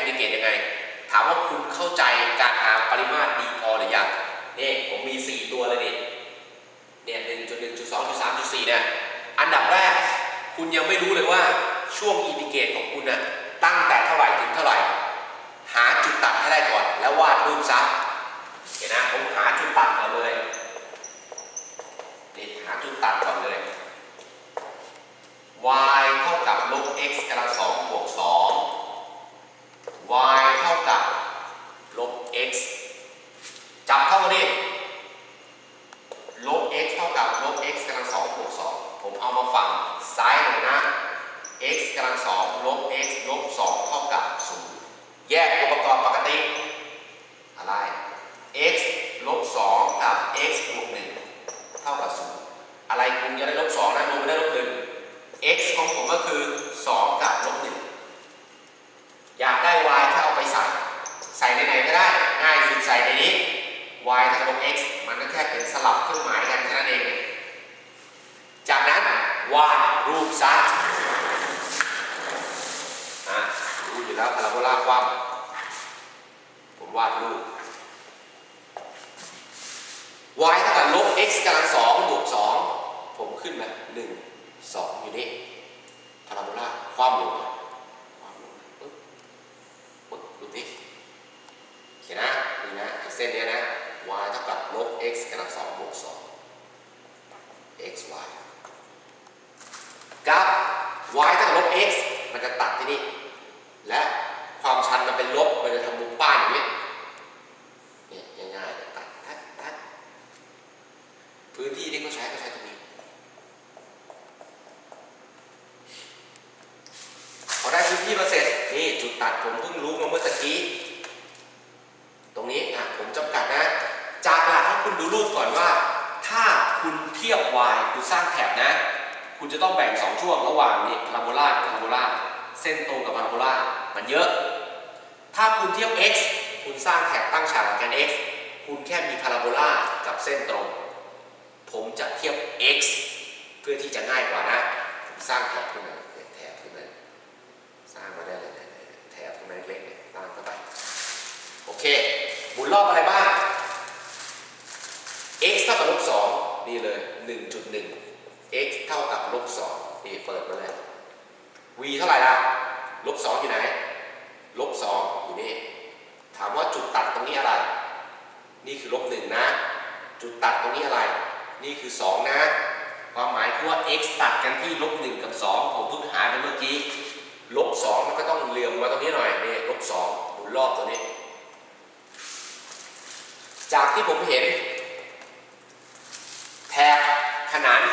อินทิเกรตยังไง ถามว่าคุณเข้าใจการหาปริมาตรดีพอหรือยังนี่ผมมี 4 ตัวเลยนี่เนี่ยหนึ่งจุดหนึ่งจุดสองจุดสามจุดสี่เนี่ยอันดับแรก คุณยังไม่รู้เลยว่าช่วงอินทิเกรตของคุณน่ะตั้งแต่เท่าไหร่ถึงเท่าไหร่ หาจุดตัดให้ได้ก่อน แล้ววาดรูปซะเห็นนะผมหาจุดตัดก่อนเลยนี่หาจุดตัดก่อนเลย y เท่ากับลบ x กำลังสองบวกสอง y เท่ากับลบ x จับเท่ากันดิลบ x เท่ากับลบ x กำลังสองบวกสองผมเอามาฝั่งซ้ายหน่อยนะ x กำลังสองลบ x ลบสองเท่ากับศูนย์แยกตัวประกอบปกติ อะไร x ลบสองกับ x บวกหนึ่งเท่ากับศูนย์อะไรคุณจะได้ลบสองนะลงไม่ได้ลบหนึ่ง x ของผมก็คือ2กับลบ1อยากได้ y ถ้าเอาไปใส่ ใส่ในไหนก็ได้ ง่ายสุดใส่ในนี้ y เท่า กับลบ x มันก็แค่เป็นสลับเครื่องหมายกันแค่นั้นเอง จากนั้นวาดรูปซะอะรู้อยู่แล้วพาราโบลาคว่ำผมวาดรูป y เท่ากับลบ x กำลังสองบวกสองผมขึ้นมาหนึ่งสองอยู่นี่พาราโบลาคว่ำลงมาคว่ำลงปึ๊บปึ๊บดูนี่เขียนนะนี่นะเส้นเนี้ยนะ ลบ x กำลังสองบวกสอง x y กับ y เท่ากับลบ x มันจะตัดที่นี่ และความชันมันเป็นลบ มันจะทำมุมป้านอย่างนี้เนี่ยง่ายๆเลยตัดตัดตัดพื้นที่ที่เขาใช้ก็ใช้ตรงนี้ พอได้พื้นที่มาเสร็จ นี่จุดตัดผมเพิ่งรู้มาเมื่อตะกี้ ตรงนี้อะผมจำกัดนะ จากหลักให้คุณดูรูปก่อนว่า ถ้าคุณเทียบ y คุณ สร้างแถบนะ คุณจะต้องแบ่ง 2 ช่วงระหว่างนี่พาราโบลากับพาราโบลาเส้นตรงกับพาราโบลามันเยอะ ถ้าคุณเทียบ x คุณสร้างแถบตั้งฉากกับแกน x คุณแค่มีพาราโบลากับเส้นตรง ผมจะเทียบ x เพื่อที่จะง่ายกว่านะ ผมสร้างแถบขึ้นมาแถบขึ้นมาสร้างมาได้เลยแถบตรงนั้นเล็กๆเนี่ยตั้งเข้าไป โอเค หมุนรอบอะไรบ้าง x เท่ากับลบสองนี่เลย 1.1 x เท่ากับลบสองนี่เปิดมาเลย v เท่าไหร่ล่ะลบสอยู่ไหนลบสอยู่นี่ถามว่าจุดตัดตรงนี้อะไร นี่คือลบหนึ่งนะ จุดตัดตรงนี้อะไร นี่คือ 2 นะ ความหมายคือว่า x ตัดกันที่ลบหนึ่งกับ 2 ผมเพิ่งหาไปเมื่อกี้ลบสองมันก็ต้องเหลื่อมมาตรงนี้หน่อยนี่ลบสองหมุนรอบตัวนี้ จากที่ผมเห็น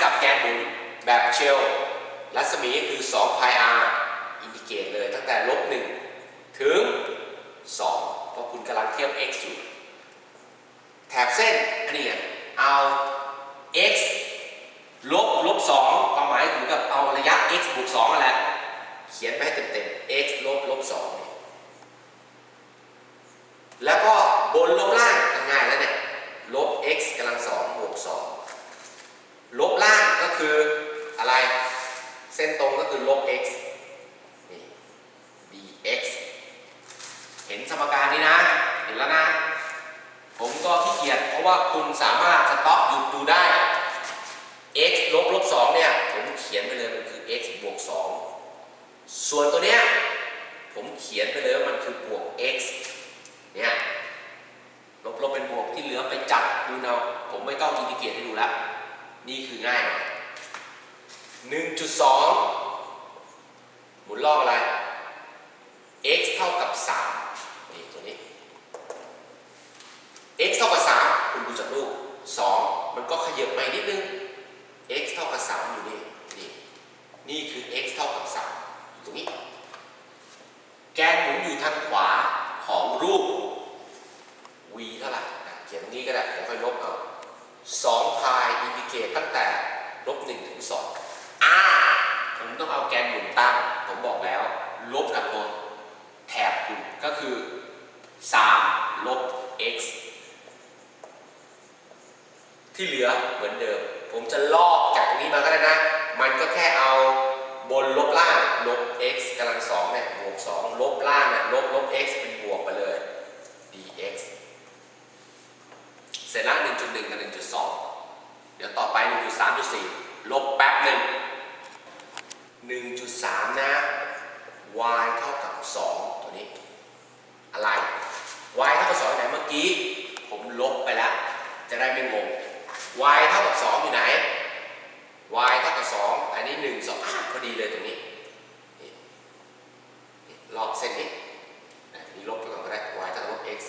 กับแกนหมุนแบบเชลรัศมีคือ2 pi r อินดิเกตเลยตั้งแต่ลบ1ถึง 2 เพราะคุณกำลังเทียบ x อยู่ แถบเส้น อันนี้อะเอา x ลบลบ2ความหมายเหมือนกับเอาระยะ x บวก2นั่นแหละ เขียนไปให้เต็มๆ x ลบลบสองนี่แล้วก็บนลบล่างง่ายๆแล้วเนี่ย ลบ x กำลังสองบวกสองลบล่างก็คืออะไร เส้นตรงก็คือลบ x นี่ dx เห็ นสมการนี้นะ เห็นแล้วนะ ผมก็ขี้เกียจเพราะว่าคุณสามารถสต็อปหยุดดูได้ x ลบลบสองเนี่ย ผมเขียนไปเลยมันคือ x บวกสองส่วนตัวเนี้ยผมเขียนไปเลยว่ามันคือบวก x เนี่ยลบลบเป็นบวกที่เหลือไปจับดูเอาผมไม่ต้องอินทิเกรตให้ดูแล้ว นี่คือง่ายหน่อย1.2หมุนรอบอะไร x เท่ากับ3 นี่ตัวนี้ x เท่ากับ 3 คุณดูจากรูป ยียบมาอีกนิดนึง x เท่ากับ 3 อยู่นี่นี่นี่คือ x เท่ากับ 3 อยู่ตรงนี้ แกนหมุนอยู่ทางขวาของรูป v เท่าไหร่อะเขียนตรงนี้ก็ได้ เดี๋ยวค่อยลบเอา2พายอินดิเกตตั้งแต่ลบ1ถึง2อ่าผมต้องเอาแกนหมุนตั้ง ผมบอกแล้ว ลบกับตัวแถบคุณก็คือ 3 ลบ x ที่เหลือเหมือนเดิม ผมจะลอกจากตรงนี้มาก็ได้นะ มันก็แค่เอาบนลบล่างลบ x กำลังสองเนี่ยบวกสองลบล่างเนี่ยลบลบ x เป็นบวกไปเลย dx เสร็จแล้ว 1.1 กับ 1.2 เดี๋ยวต่อไป 1.3.4 ลบแป๊บหนึ่ง 1.3 นะ y เท่ากับ 2 ตัวนี้ อะไร y เท่ากับ2อยู่ไหนเมื่อกี้ ผมลบไปแล้ว จะได้ไม่งง y เท่ากับ 2 อยู่ไหน y เท่ากับ 2 อันนี้ 1 2อะพอดีเลยตรงนี้ลอกเส้นนี้นี่ลบไปก่อนก็ได้ y เท่ากับลบ x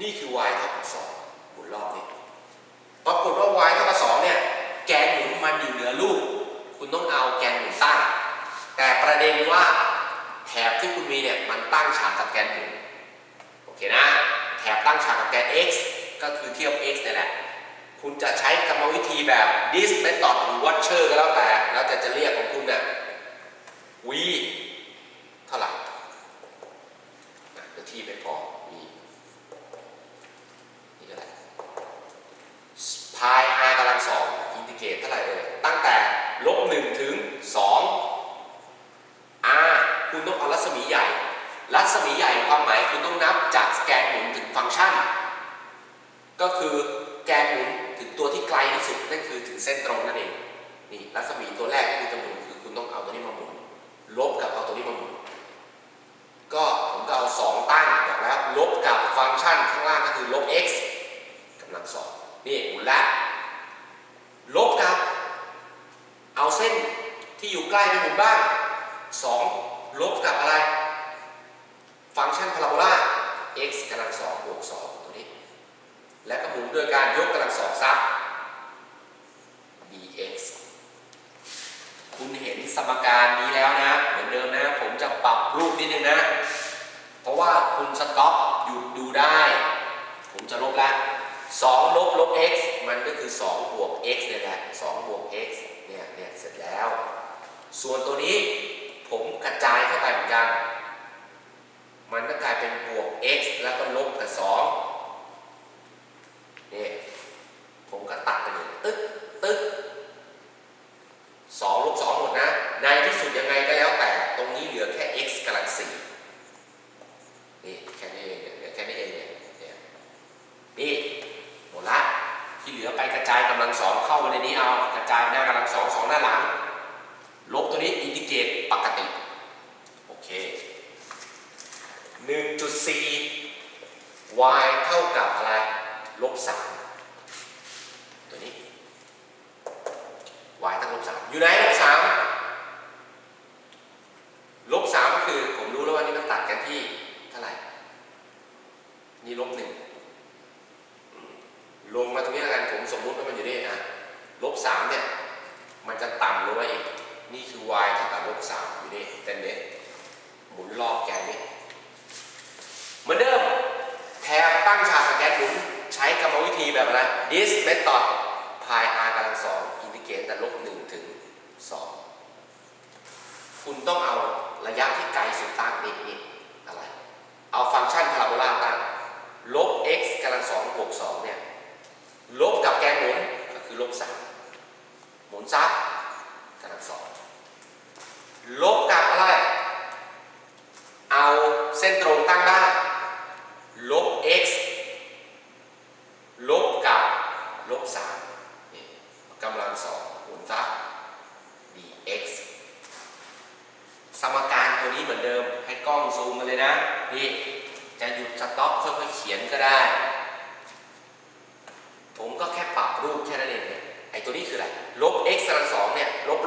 นี่คือ y เท่ากับ2หมุนรอบนี้ปรากฏว่า y เท่ากับ2เนี่ยแกนหมุนมันอยู่เหนือรูปคุณต้องเอาแกนหมุนตั้ง แต่ประเด็นว่าแถบที่คุณมีเนี่ยมันตั้งฉากกับแกนหมุนโอเคนะ แถบตั้งฉากกับแกน x ก็คือเทียบ x เนี่ยแหละ คุณจะใช้กรรมวิธีแบบ this method หรือ watcher ก็แล้วแต่ แล้วแต่จะเรียกของคุณเนี่ย v เท่าไหร่นะที่ไม่พอ v นี่ก็ได้ pi r กำลังสองอินทิเกรตเท่าไหร่เอ่ยตั้งแต่ลบหนึ่งถึงสอง r คุณต้องเอารัศมีใหญ่ รัศมีใหญ่ความหมายคุณต้องนับจากแกนหมุนถึงฟังก์ชัน ก็คือแกนหมุนถึงตัวที่ไกลที่สุดนั่นคือถึงเส้นตรงนั่นเองนี่รัศมีตัวแรกที่คุณจะหมุนคือคุณต้องเอาตัวนี้มาหมุนลบกับเอาตัวนี้มาหมุนก็ผมก็เอาสองตั้งบอกแล้วลบกับฟังก์ชันข้างล่างก็คือลบ x กำลังสองนี่หมุนแล้วลบกับ เอาเส้นที่อยู่ใกล้ไปหมุนบ้าง 2 ลบกับอะไร ฟังก์ชันพาราโบลา x กำลังสองบวกสองต และก็หมุนโดยการยกกำลังสองซับ dx คุณเห็นสมการนี้แล้วนะ เหมือนเดิมนะ ผมจะปรับรูปนิดนึงนะ เพราะว่าคุณสต็อปหยุดดูได้ ผมจะลบล้ว2ลบลบ x มันก็คือ 2 บวก x เนี่ยแหละ2บวก x เนี่ยเนี่ยเสร็จแล้ว ส่วนตัวนี้ผมกระจายเข้าไปเหมือนกันก็กลายเป็นบวก x แล้วก็ลบกับ2นี่ผมก็ตัดไปเลยตึ๊กตึ๊ก2ลบ2หมดนะ ในที่สุดยังไงก็แล้วแต่ ตรงนี้เหลือแค่ x กำลัง4นี่แค่นี้เองเนี่ยเหลือแค่นี้เองเนี่ยเนี่ยนี่หมดละ ที่ เหลือไปกระจายกำลังสองเข้ามาในนี้เอากระจายหน้ากำลังสองสองหน้าหลัง ลบตัวนี้อินทิเกรตปกติ โอเค 1.4 y เท่ากับอะไร ลบ3ตัวนี้ y เท่ากับลบ3อยู่ไหนลบ3ลบ3ก็คือผมรู้แล้วว่านี่มันตัดกันที่เท่าไหร่ นี่ลบหนึ่ง ลงมาตรงนี้แล้วกัน ผมสมมุติว่ามันอยู่นี่อะลบสามเนี่ย มันจะต่ำลงมาอีก นี่คือ y เท่ากับลบสามอยู่นี่เต้นเนี้ยหมุนรอบแกนนี้เหมือนเดิม แถบตั้งฉากกับแกนหมุน ใช้กรรมวิธีแบบอะไร this method pi r กำลังสองอินทิเกรตแต่ลบหนึ่งถึงสองคุณต้องเอาระยะที่ไกลสุดตั้งนี่นี่อะไร เอาฟังก์ชันพาราโบลาตั้งลบ x กำลังสองบวกสองเนี่ยลบกับแกนหมุนก็คือลบสามหมุนซับกำลังสองลบกับอะไร เอาเส้นตรงตั้งได้ลบ x ลบกับ ลบสามนี่กำลังสองคูณซับ dx สมการตัวนี้เหมือนเดิม ให้กล้องซูมมาเลยนะ นี่ จะหยุดสต็อปค่อยๆเขียนก็ได้ ผมก็แค่ปรับรูปแค่นั้นเองเนี่ยไอตัวนี้คืออะไร ลบ x กำลังสองเนี่ย ลบ